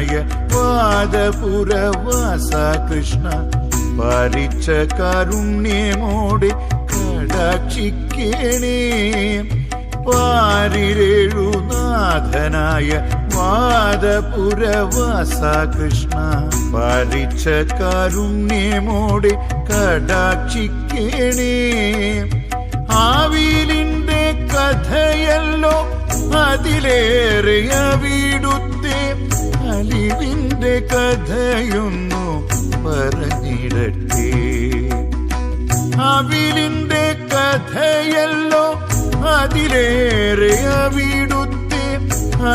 പാരീരേഴുനാഥനായ പാദപുരവാസ കൃഷ്ണ പരിച്ച കാരുണ്യമോടെ കടാക്ഷിക്കണേ. പാരിരേഴുനാഥനായ വാദപുരവാസ കൃഷ്ണ പരിച്ച കാരുണ്യമോടെ കടാക്ഷിക്കണേ. ആവിലിന്റെ കഥയല്ലോ അതിലേറെ വീടുത്തെ അലിവിന്റെ കഥയൊന്നു പറഞ്ഞിടട്ടെ. അവിലിന്റെ കഥയല്ലോ അതിലേറെ അവിടുത്തെ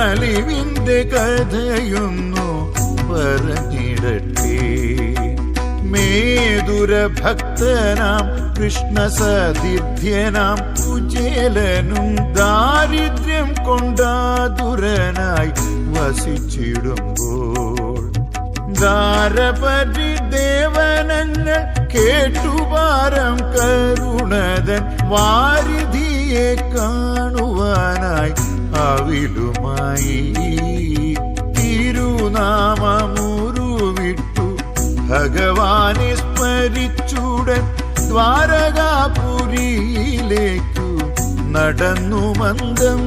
അലിവിന്റെ കഥയൊന്നു പറഞ്ഞിടട്ടെ. മേതുര ഭക്തനാം കൃഷ്ണ സതിഥ്യനാം കുചേലനും ദാരിദ്ര്യം കൊണ്ടാതുരനായി വസിച്ചിടുമ്പോൾ. ദാരപരി ദേവനങ്ങൾ കേട്ടുപാരം കരുണതൻ വാരിധിയെ കാണുവാനായി അവിലുമായി തിരുനാമമുരുവിട്ടു. ഭഗവാനെ സ്മരിച്ചുടൻ ദ്വാരകാപുരിയിലേക്കു നടന്നു മന്ദം.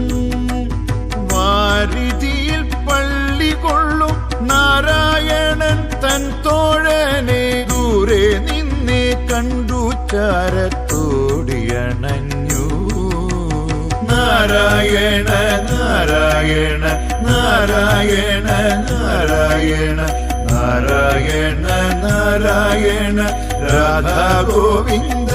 പള്ളി കൊള്ളും. നാരായണൻ തൻ തോഴനെ ദൂരെ നിന്നെ കണ്ടു ചാരത്തോടിയണഞ്ഞു. നാരായണ നാരായണ നാരായണ നാരായണ നാരായണ നാരായണ രാധാ ഗോവിന്ദ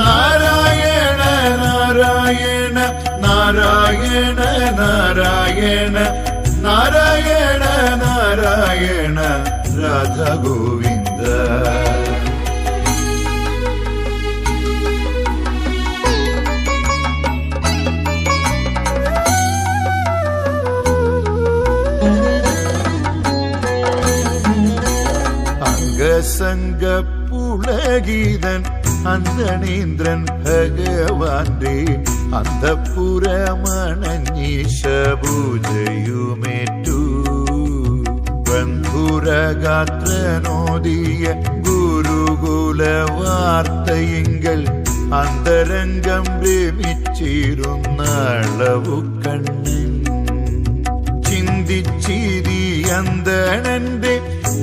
നാരായണ നാരായണ നാരായണ നാരായണ നാരായണ നാരായണ രാധാ ഗോവിന്ദ അംഗസംഗ പുളഗീതൻ അന്തണീന്ദ്രൻ ഭഗവാന്റെ അന്തപുരമണഞ്ഞീശ പൂജയുമേറ്റു ബന്ധുരഗാത്രനോദിയ ഗുരുകുല വാർത്തയെങ്കിൽ അന്തരംഗം പ്രേമിച്ചിരുന്നളവു കണ്ണ് ചിന്തിച്ചിരി അന്തണന്റെ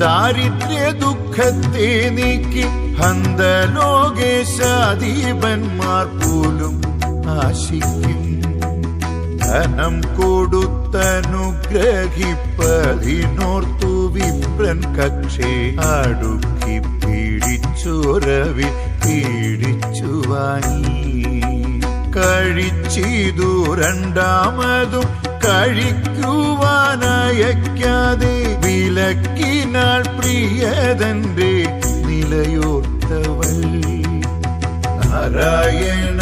ദാരിദ്ര്യ ദുഃഖത്തെ നീക്കി ഹന്തലോകേശാദീപന്മാർ പോലും ആശിക്കും. ധനം കൊടുത്തനുഗ്രഹിപ്പതിനോർത്തു വിപ്രൻ കക്ഷേ അടുക്കി പീഡിച്ചോരവി പീഡിച്ചു വാങ്ങി കഴിച്ചിതു രണ്ടാമതും കഴിക്കുവാനയക്കാതെ വിലക്കിനാൾ പ്രിയതന്റെ നിലയോർത്തവൾ. നാരായണ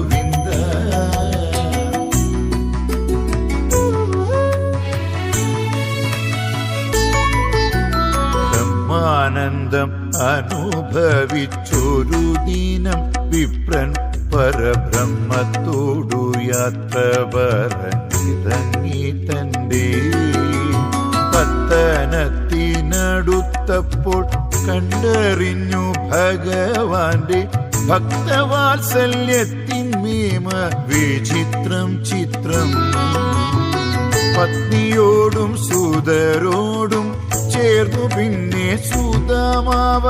ബ്രഹ്മാനന്ദം അനുഭവിച്ചൊരു ദിനം വിപ്രൻ പരബ്രഹ്മത്തോടു യാത്ര പറഞ്ഞിറങ്ങി തന്റെ പത്തനത്തിനടുത്തപ്പോൾ കണ്ടറിഞ്ഞു ഭഗവാന്റെ ഭക്തവാത്സല്യത്തിന്മേമ വിചിത്രം ചിത്രം. പത്നിയോടും സൂതരോടും ചേർന്നു പിന്നെ സുതമാവ.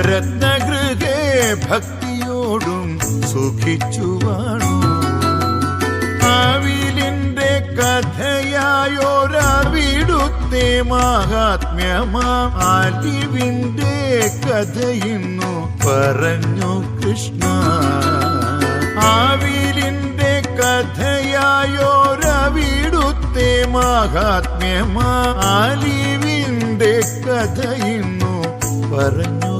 രത്നഗൃഹേ ഭക്തിയോടും സുഖിച്ചു വാണു ആവിലിന്റെ കഥയായോരവിടുത്തെ മഹാത്മ്യമാ. അലിവിന്റെ കഥയിന്നു പറഞ്ഞു കൃഷ്ണ. ആവിലിന്റെ കഥയായോരവിടുത്തെ മഹാത്മ്യമാ. അലിവിന്റെ കഥയിന്നു പറഞ്ഞു